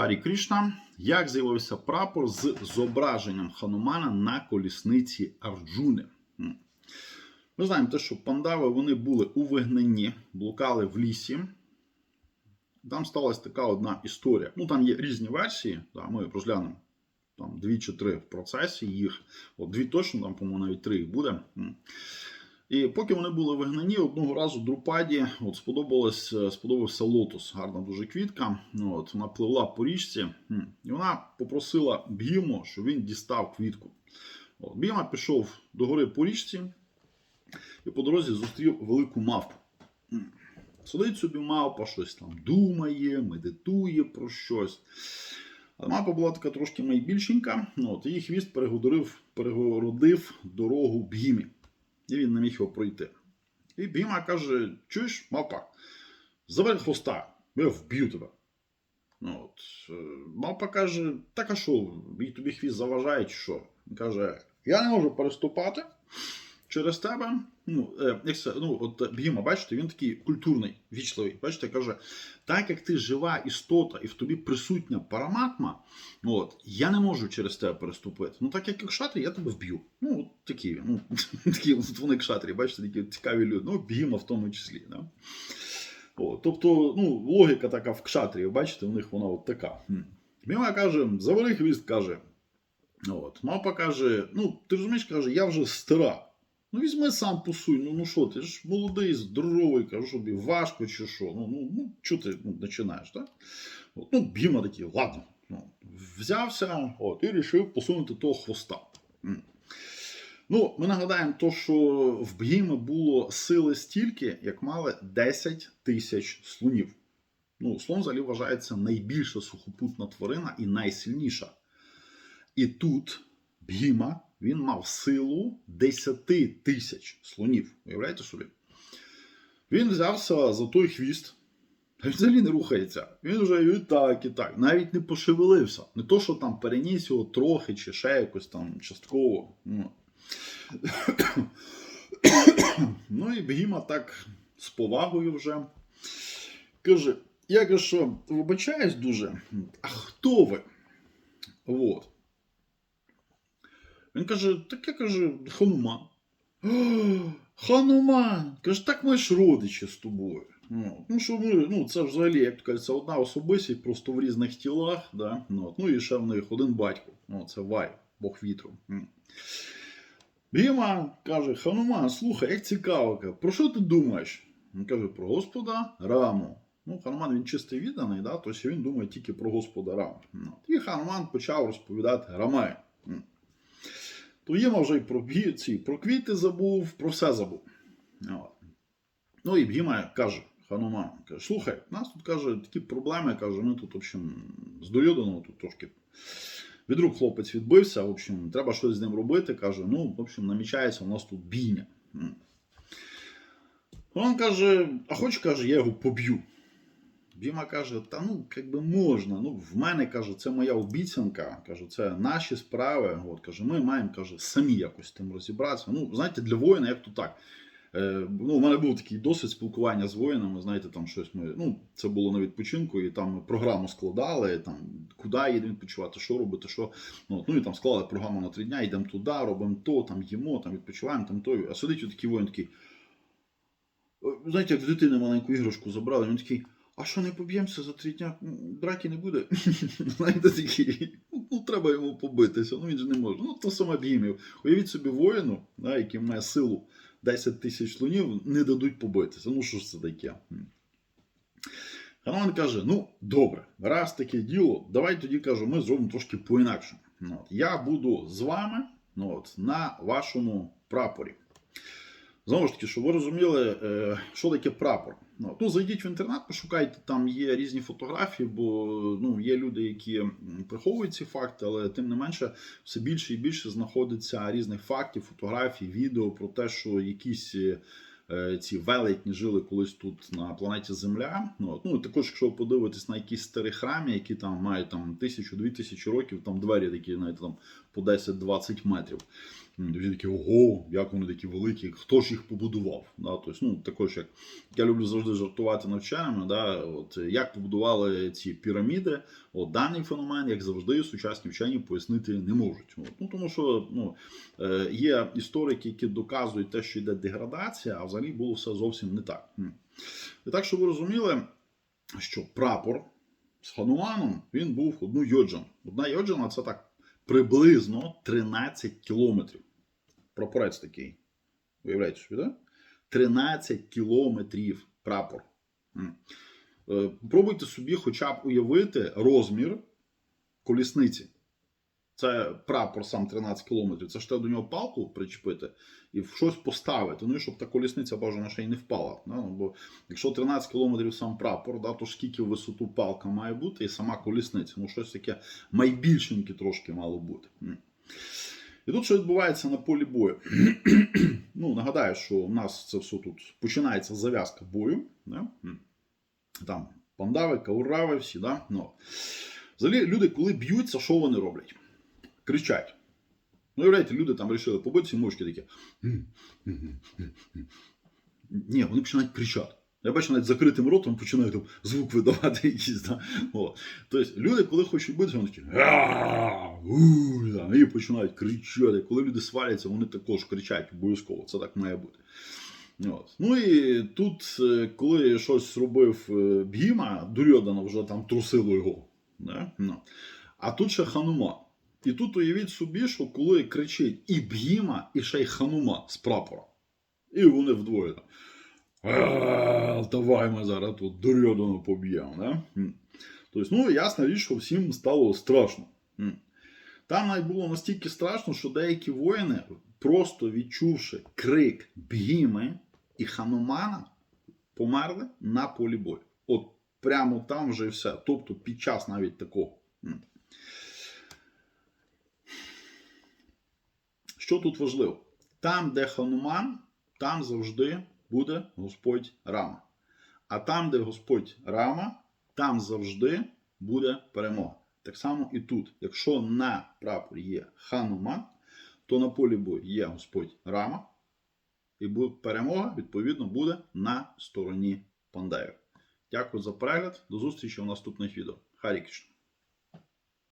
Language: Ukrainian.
Харі Крішна. Як з'явився прапор з зображенням Ханумана на колісниці Арджуни? Ми знаємо те, що пандави вони були у вигнанні, блукали в лісі. Там сталася така одна історія. Ну, там є різні версії, да, ми розглянемо там дві чи три в процесі їх. От дві точно, там, по-моєму, навіть три їх буде. І поки вони були вигнані, одного разу Друпаді от сподобалось, е, сподобався лотос, гарна дуже квітка. Ну, От, вона пливла по річці, і вона попросила Бгімо, щоб він дістав квітку. От, Бгіма пішов до гори по річці і по дорозі зустрів велику мавпу. Сидить собі мавпа, щось там думає, медитує про щось. А мапа була така трошки найбільшенька, ну, от, її хвіст перегородив дорогу Бгімі. І він не міг його пройти. І Біма каже: чуєш, мавпа, забери хвоста, я вб'ю тебе. Ну, от, е, мавпа каже: так а що, мій тобі хвіст заважає, чи що? Він каже: я не можу переступати через тебе. Ну, е, як це, ну, от Бгіма, бачите, він такий культурний, вічливий. Бачите, каже, так як ти жива істота і в тобі присутня параматма, от, я не можу через тебе переступити. Ну, так як кшатрі, я тебе вб'ю. Ну, от такі, ну, такі от вони кшатрі, бачите, такі цікаві люди. Ну, Бгіма в тому числі. Да? От, тобто, ну, логіка така в кшатрі, бачите, у них вона от така. Бгіма каже, завали хвіст, каже. От, мапа каже: ну, ти розумієш, каже, я вже стара. Ну, візьми сам посуй, ну ну що, ти ж молодий, здоровий, кажу, що тобі важко чи що. Ну, ну, ну чого ти ну, починаєш, так? От, ну, Бгіма такий, ладно. Ну, взявся от, і вирішив посунути того хвоста. Ну, ми нагадаємо, то, що в Бгіми було сили стільки, як мали 10 тисяч слонів. Ну, слон взагалі вважається найбільша сухопутна тварина і найсильніша. І тут Бгіма він мав силу 10 тисяч слонів. Уявляєте собі? Він взявся за той хвіст. Він взагалі не рухається. Він вже і так, і так. Навіть не пошевелився. Не то, що там переніс його трохи, чи ще якось там частково. Ну, ну і Бгіма так з повагою вже каже: я кажу, що вибачаюсь дуже, а хто ви? От. Він каже, так я каже, Хануман. Хануман! Каже, так ми ж родичі з тобою. Ну, ну що ми, ну це взагалі, як то кажуть, це одна особистість, просто в різних тілах. Да? Ну, ну і ще в них один батько. Ну, це Вай, Бог вітру. Біма каже, Хануман, слухай, як цікаво, про що ти думаєш? Він каже, про Господа Раму. Ну, Хануман він чистий відданий, да? тобто він думає тільки про Господа Раму. Ну, І Хануман почав розповідати Рамаю. То Єма вже й про, ці, про квіти забув, про все забув. От. Ну і Бгіма каже, Хануман, каже, слухай, у нас тут каже, такі проблеми, каже, ми тут, в общем, з Дуйоданом тут трошки від рук хлопець відбився, в общем, треба щось з ним робити. Каже, ну, в общем, намічається у нас тут бійня. Він каже, а хоч каже, я його поб'ю. Біма каже, та ну, як би можна. Ну, в мене каже, це моя обіцянка. Каже, це наші справи. От, каже, ми маємо каже, самі якось тим розібратися. Ну, знаєте, для воїна, як то так. Е, ну, у мене був такий досвід спілкування з воїнами. Знаєте, там щось ми. Ну, це було на відпочинку, і там ми програму складали, там, куди їдемо відпочивати, що робити, що. Ну, ну і там склали програму на три дня, йдемо туди, робимо то, там їмо, там відпочиваємо, там то. А сидить такий воїн такий. «Е, Знаєте, як в дитини маленьку іграшку забрали, він такий. А що не поб'ємося за три дня? Драки не буде. Знаєте, такий, ну, ну, треба йому побитися, ну він же не може. Ну, то саме б'їмів. Уявіть собі воїну, да, який має силу 10 тисяч слонів, не дадуть побитися. Ну що ж це таке? М. Каже: ну, добре, раз таке діло, давай тоді кажу, ми зробимо трошки по-інакшому. Ну, я буду з вами ну, от, на вашому прапорі. Знову ж таки, щоб ви розуміли, е, що таке прапор. Ну, ну, зайдіть в інтернет, пошукайте, там є різні фотографії, бо ну, є люди, які приховують ці факти, але тим не менше все більше і більше знаходиться різних фактів, фотографій, відео про те, що якісь е, ці велетні жили колись тут на планеті Земля. Ну, ну також, якщо ви подивитесь на якісь старі храмі, які там мають там тисячу-дві тисячі років, там двері такі, знаєте, там по 10-20 метрів. Всі такі, ого, як вони такі великі, хто ж їх побудував? Да? Тобто, ну, також як я люблю завжди жартувати над вченими, да? От, як побудували ці піраміди, от, даний феномен, як завжди, сучасні вчені пояснити не можуть. От, ну, тому що ну, е, є історики, які доказують те, що йде деградація, а взагалі було все зовсім не так. І так, щоб ви розуміли, що прапор з Хануманом він був одну йоджан. Одна йоджана це так приблизно 13 кілометрів. Прапорець такий. Уявляєте собі, так? 13 кілометрів прапор. Е, Пробуйте собі хоча б уявити розмір колісниці. Це прапор сам 13 кілометрів. Це ж треба до нього палку причепити і щось поставити. Ну і щоб та колісниця бажано ще й не впала. Да? Ну, бо якщо 13 кілометрів сам прапор, да, то скільки в висоту палка має бути, і сама колісниця. Ну, щось таке майбільшеньке трошки мало бути. І тут що відбувається на полі бою. ну, нагадаю, що у нас це все тут починається зав'язка бою. Да? Там пандави, каурави, всі, да? ну. Взагалі, люди, коли б'ються, що вони роблять? Кричать. Ну, уявляєте, люди там вирішили побитися, і мовчки такі. Ні, вони починають кричати. Я бачу, навіть закритим ротом починають там звук видавати якийсь. Да? Тобто люди, коли хочуть битися, вони такі «А, і починають кричати. Коли люди сваляться, вони також кричать обов'язково. Це так має бути. От. Ну і тут, коли щось робив Бгіма, Дурьодана вже там трусило його. Да? Ну. А тут ще Ханума. І тут уявіть собі, що коли кричить і Бгіма, і ще й Ханума з прапора. І вони вдвоє там. «А, Давай ми зараз тут Дурьодану поб'ємо. Да? Тобто, ну, ясна річ, що всім стало страшно. Там навіть було настільки страшно, що деякі воїни, просто відчувши крик Бгіми і Ханумана, померли на полі бою. От прямо там вже і все. Тобто під час навіть такого. Що тут важливо? Там, де Хануман, там завжди буде Господь Рама. А там, де Господь Рама, там завжди буде перемога. Так само і тут. Якщо на прапорі є Хануман, то на полі бою є Господь Рама, і перемога, відповідно, буде на стороні пандеїв. Дякую за перегляд. До зустрічі у наступних відео. Харі Кришна.